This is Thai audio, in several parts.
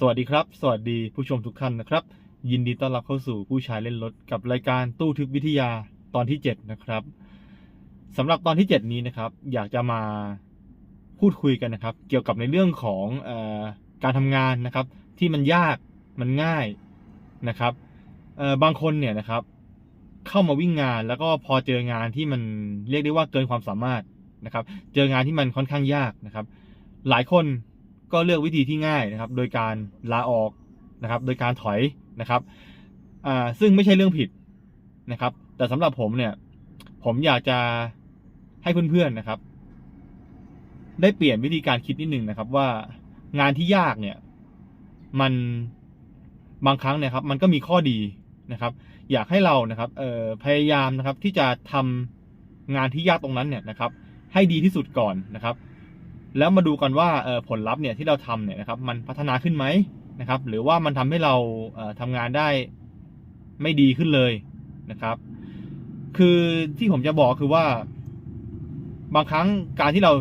สวัสดีครับ สวัสดีผู้ชมทุกท่านนะครับ ยินดีต้อนรับเข้าสู่ผู้ชายเล่นรถกับรายการตู้ทึบวิทยาตอนที่ 7 นะครับสำหรับตอนที่ 7 นี้นะครับ อยากจะมาพูดคุยกันนะครับ เกี่ยวกับในเรื่องของออการทำงานนะครับ ที่มันยากมันง่ายนะครับบางคนเนี่ยนะครับ เข้ามาวิ่งงานแล้วก็พอเจองานที่มันเรียกได้ว่าเกินความสามารถนะครับ เจองานที่มันค่อนข้างยากนะครับ หลายคน ก็เลือกวิธีที่ง่ายนะครับ โดยการลาออกนะครับ โดยการถอยนะครับอ่าซึ่งไม่ใช่เรื่องผิดนะครับ แต่สำหรับผมเนี่ย ผมอยากจะให้เพื่อนๆนะครับ ได้เปลี่ยนวิธีการคิดนิดนึงนะครับ ว่างานที่ยากเนี่ย มันบางครั้งเนี่ยครับ มันก็มีข้อดีนะครับ อยากให้เรานะครับเอ่อพยายามนะครับที่จะทำงานที่ยากตรงนั้นเนี่ยนะครับ ให้ดีที่สุดก่อนนะครับ แล้วมาดูกันว่าผลลัพธ์เนี่ยที่เราทำเนี่ยนะครับมันพัฒนาขึ้นไหมนะครับ หรือว่ามันทำให้เราเอ่อทำงานได้ไม่ดีขึ้นเลยนะครับ คือที่ผมจะบอกคือว่า บางครั้งการที่เรา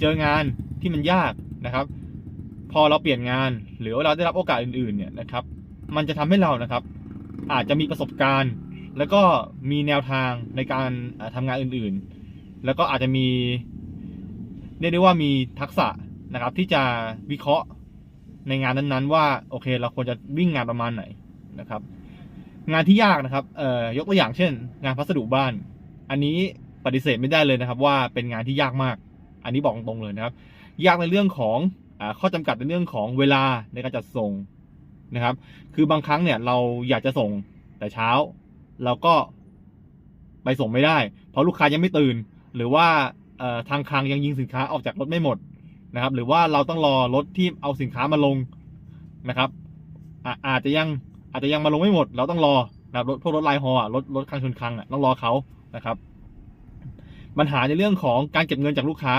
เจองานที่มันยากนะครับ พอเราเปลี่ยนงาน หรือว่าเราได้รับโอกาสอื่น ๆ เนี่ยนะครับ มันจะทำให้เรานะครับ อาจจะมีประสบการณ์ แล้วก็มีแนวทางในการเอ่อทำงานอื่นๆ แล้วก็อาจจะมี เรียกได้ว่ามีทักษะนะครับ ที่จะวิเคราะห์ในงานนั้นๆ ว่าโอเค เราควรจะวิ่งงานประมาณไหนนะครับ งานที่ยากนะครับเอ่อยกตัวอย่างเช่น งานพัสดุบ้าน อันนี้ปฏิเสธไม่ได้เลยนะครับ ว่าเป็นงานที่ยากมาก อันนี้บอกตรงๆเลยนะครับ ยากในเรื่องของอข้อจำกัดในเรื่องของเวลาในการจัดส่งนะครับ คือบางครั้งเนี่ยเราอยากจะส่งแต่เช้าเราก็ไปส่งไม่ได้ เพราะลูกค้ายังไม่ตื่น หรือว่า ทางคลังยังยิงสินค้าออกจากรถไม่หมดนะครับ หรือว่าเราต้องรอรถที่เอาสินค้ามาลงนะครับอะอาจจะยังอาจจะยังมาลงไม่หมด เราต้องรอนะครับรถพวกรถไลน์ฮอร์รถรถคันชนคังอะต้องรอเขานะครับปัญหาในเรื่องของการเก็บเงินจากลูกค้า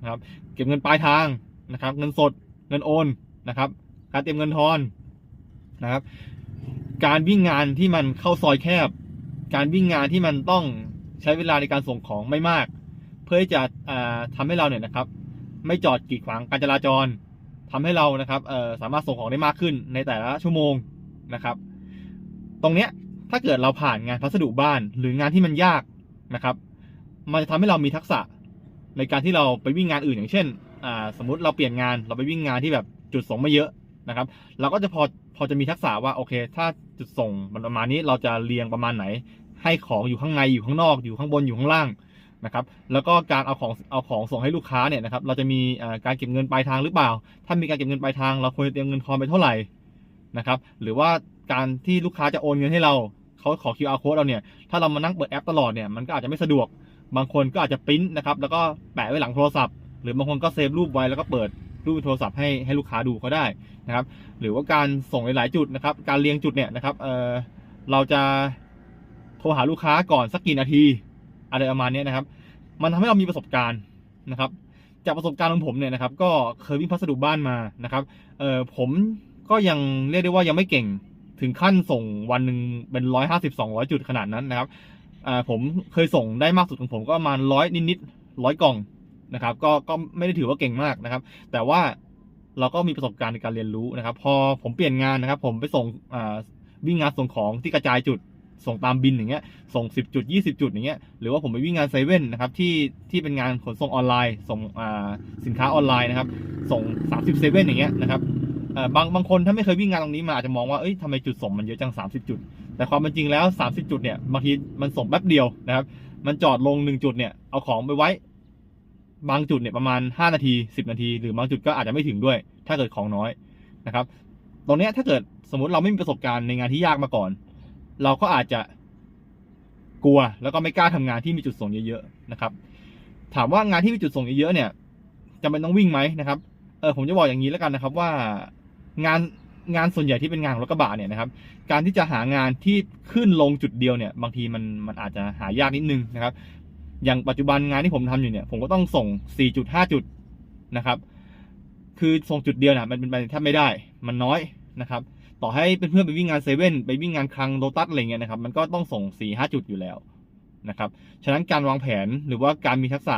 นะครับ เก็บเงินปลายทางนะครับ เงินสดเงินโอนนะครับการเตรียมเงินทอนนะครับ การวิ่งงานที่มันเข้าซอยแคบ การวิ่งงานที่มันต้องใช้เวลาในการส่งของไม่มาก พื่อที่จะอ่าทำให้เราเนี่ยนะครับ ไม่จอดกีดขวางการจราจรทำให้เรานะครับสามารถส่งของได้มากขึ้นในแต่ละชั่วโมงนะครับ ตรงเนี้ยถ้าเกิดเราผ่านงานพัสดุบ้านหรืองานที่มันยากนะครับ มันจะทำให้เรามีทักษะในการที่เราไปวิ่งงานอื่นอย่างเช่นสมมติเราเปลี่ยนงานเราไปวิ่งงานที่แบบจุดส่งไม่เยอะนะครับ เราก็จะพอพอจะมีทักษะว่าโอเค ถ้าจุดส่งมันประมาณนี้เราจะเรียงประมาณไหน ให้ของอยู่ข้างในอยู่ข้างนอกอยู่ข้างบนอยู่ข้างล่าง นะครับแล้วก็การเอาของเอาของส่งให้ลูกค้าเนี่ยนะครับเราจะมีการเก็บเงินปลายทางหรือเปล่า ถ้ามีการเก็บเงินปลายทาง เราควรเตรียมเงินทอนไปเท่าไหร่นะครับหรือว่าการที่ลูกค้าจะโอนเงินให้เราเขาขอ QR code เราเนี่ยถ้าเรามานั่งเปิดแอปตลอดเนี่ยมันก็อาจจะไม่สะดวกบางคนก็อาจจะปริ้นนะครับแล้วก็แปะไว้หลังโทรศัพท์ หรือบางคนก็เซฟรูปไว้แล้วก็เปิดรูปโทรศัพท์ให้ให้ลูกค้าดูก็ได้นะครับหรือว่าการส่งหลาย ๆ จุดนะครับการเรียงจุดเนี่ยนะครับเออเราจะโทรหาลูกค้าก่อนสักกี่นาที อะไรประมาณนี้นะครับ มันทำให้เรามีประสบการณ์นะครับ จากประสบการณ์ของผมเนี่ยนะครับ ก็เคยวิ่งพัสดุบ้านมานะครับเออผมก็ยังเรียกได้ว่ายังไม่เก่งถึงขั้นส่งวันหนึ่งเป็นร้อยห้าสิบสองร้อยจุดขนาดนั้นนะครับอ่าผมเคยส่งได้มากสุดของผมก็ประมาณร้อยนิดๆร้อยกล่องนะครับ ก็ก็ไม่ได้ถือว่าเก่งมากนะครับ แต่ว่าเราก็มีประสบการณ์ในการเรียนรู้นะครับ พอผมเปลี่ยนงานนะครับ ผมไปส่งอ่าวิ่งงานส่งของที่กระจายจุด ส่งตามบินอย่างเงี้ยส่ง 10 จุด 20 จุดอย่างเงี้ยหรือว่าผมไปวิ่งงานเซเว่นนะครับที่ที่เป็นงานขนส่งออนไลน์ ส่งอ่าสินค้าออนไลน์นะครับส่ง 30เซเว่นอย่างเงี้ยนะครับเออบางบางคนถ้าไม่เคยวิ่งงานตรงนี้มาอาจจะมองว่าเอ้ยทำไมจุดส่งมันเยอะจัง 30 จุด แต่ความเป็นจริงแล้ว 30 จุดเนี่ยบางทีมันส่งแป๊บเดียวนะครับมันจอดลง 1 จุดเนี่ยเอาของไปไว้บางจุดเนี่ยประมาณ 5 นาที 10 นาที หรือบางจุดก็อาจจะไม่ถึงด้วย ถ้าเกิดของน้อยนะครับตรงเนี้ยถ้าเกิดสมมติเราไม่มีประสบการณ์ในงานที่ยากมาก่อน เราก็อาจจะกลัวแล้วก็ไม่กล้าทำงานที่มีจุดส่งเยอะๆนะครับ ถามว่างานที่มีจุดส่งเยอะๆเนี่ยจำเป็นต้องวิ่งไหมนะครับเออผมจะบอกอย่างนี้แล้วกันนะครับว่างานงานส่วนใหญ่ที่เป็นงานของรถกระบะเนี่ยนะครับ การที่จะหางานที่ขึ้นลงจุดเดียวเนี่ยบางทีมันมันอาจจะหายากนิดนึงนะครับ อย่างปัจจุบันงานที่ผมทำอยู่เนี่ย ผมก็ต้องส่ง 4.5 จุดนะครับ คือส่งจุดเดียวเนี่ยมันเป็นไปแทบไม่ได้ มันน้อยนะครับ ต่อให้เป็นเพื่อนไปวิ่งงานเซเว่นไปวิ่งงานคลังโลตัสอะไรเงี้ยนะครับ มันก็ต้องส่ง4ี่ห้าจุดอยู่แล้วนะครับ ฉะนั้นการวางแผนหรือว่าการมีทักษะ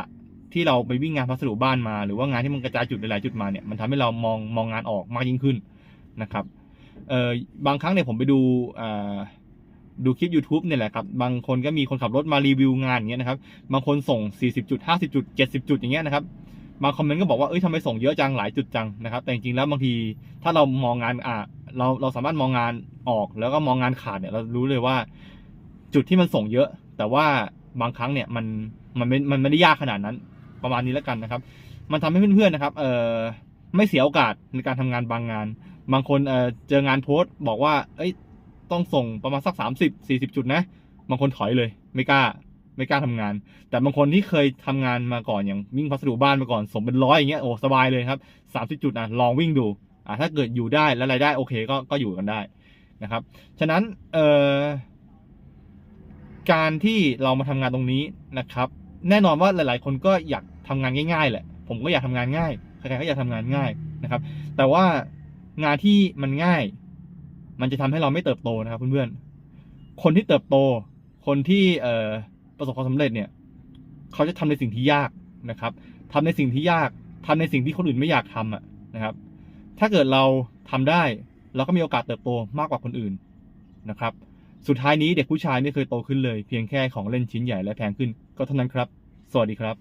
ที่เราไปวิ่งงานพัสดุบ้านมา หรือว่างานที่มันกระจายจุดหลายจุดมาเนี่ยมันทำให้เรามองมองงานออกมากยิ่งขึ้นนะครับเอ่อบางครั้งเนี่ยผมไปดูอ่าดูคลิป YouTube เนี่ยแหละครับ บางคนก็มีคนขับรถมารีวิวงานอย่างเงี้ยนะครับ บางคนส่ง 40จุด50จุด70 จุดอย่างเงี้ยนะครับ บางคอมเมนต์ก็บอกว่า เอ้ยทำไมส่งเยอะจัง หลายจุดจังนะครับ แต่จริงๆแล้วบางทีถ้าเรามองงานอ่า เราเราสามารถมองงานออกแล้วก็มองงานขาดเนี่ย เรารู้เลยว่าจุดที่มันส่งเยอะ แต่ว่าบางครั้งเนี่ยมันมันไม่มันไม่ได้ยากขนาดนั้น ประมาณนี้แล้วกันนะครับ มันทำให้เพื่อนๆนะครับ เอ่อไม่เสียโอกาสในการทำงานบางงาน บางคนเอ่อเจองานโพสต์ บอกว่า เอ้ยต้องส่งประมาณสัก 30 40 จุดนะ บางคนถอยเลย ไม่กล้าไม่กล้าทำงาน แต่บางคนที่เคยทำงานมาก่อนอย่างวิ่งพัสดุบ้านมาก่อนสมเป็นร้อยอย่างเงี้ยโอ้สบายเลยครับสามสิบจุดอะลองวิ่งดู อะถ้าเกิดอยู่ได้และรายได้โอเคก็ก็อยู่กันได้นะครับ ฉะนั้นเอ่อการที่เรามาทำงานตรงนี้นะครับ แน่นอนว่าหลาย ๆ คนก็อยากทำงานง่าย ๆ แหละ ผมก็อยากทำงานง่ายใครๆก็อยากทำงานง่ายนะครับ แต่ว่างานที่มันง่าย มันจะทำให้เราไม่เติบโตนะครับเพื่อนๆคนที่เติบโต คนที่เอ่อประสบความสำเร็จเนี่ย เขาจะทำในสิ่งที่ยากนะครับทำในสิ่งที่ยากทำในสิ่งที่คนอื่นไม่อยากทำอะนะครับ ถ้าเกิดเราทำได้ เราก็มีโอกาสเติบโตมากกว่าคนอื่นนะครับ สุดท้ายนี้เด็กผู้ชายไม่เคยโตขึ้นเลย เพียงแค่ของเล่นชิ้นใหญ่และแพงขึ้น ก็เท่านั้นครับ สวัสดีครับ